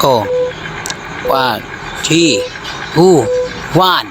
Oh. One, three, two, one.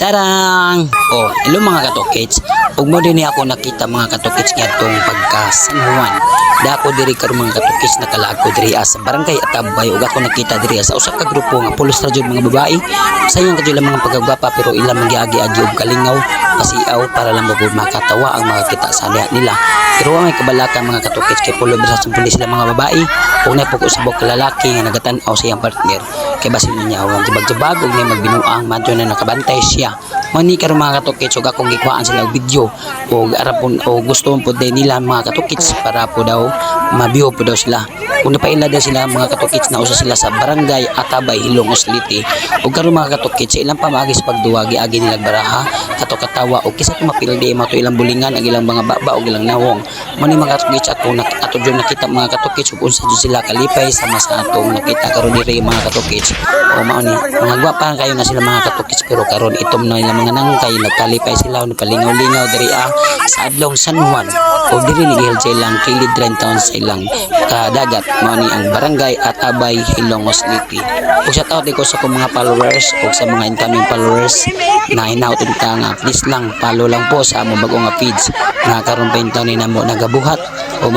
Tarang! Oh, hello mga katokits. Ug mo din ako nakita mga katokits ngadtong pagka San Juan. Dako diri karon mga katokits nakalago diri sa barangay Atabay ug ako nakita diri sa usa ka grupo nga pulos jud mga babae. Sayang kadyo lang mga pagagwapa pero ilang magyagi-agi og kalingaw pasiaw para lang mabud makatawa ang mga kita sa diha nila. Pero ang may kabalakan mga katokits kay pulo sa pulis sila mga babae ug na po usabok ka lalaki nga nagatan-aw sa iyang partner kay basin niya awang jibag-jibag ug may magbinuang madyo na nakabantay siya. Mani karon mga katokits ug akong gikuhaan sila og video ug arapon o gusto po din nila mga katokits para po daw mabiyo po daw sila. Kung napaila daw sila mga katokits na usa sila sa barangay Atabay Hilong Osliti ug karon mga katokits sa ilang pamagis pagduwagi agi nila baraha kato katawa ug kisa tumapildi mo to ilang bulingan ang ilang mga baba ug ilang nawong. Mani mga katokits ako nak ato jud nakita mga katokits ug unsa jud sila kalipay sama sa atong nakita karon diri mga katokits. O mao ni mga gwapa kayo na sila mga katokits pero karon itom na ilang mga nangkay nagkalipay sila ug palingaw-lingaw diri ah, sa adlong San Juan. O diri ni gihil sa ilang kilid rin taon sa ilang kadagat. Mao ang barangay at Abay Hilongos City ug shout out ko sa kong mga followers ug sa mga incoming followers na hinauton ka nga please lang follow lang po sa among bagong feeds. Nga karon pa taon ni namo nagabuhat o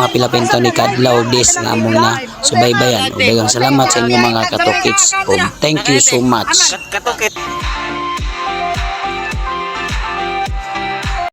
taon ni Kadlaw Days nga among na subaybayan. Ug daghang salamat sa inyo mga katokits ug thank you so much.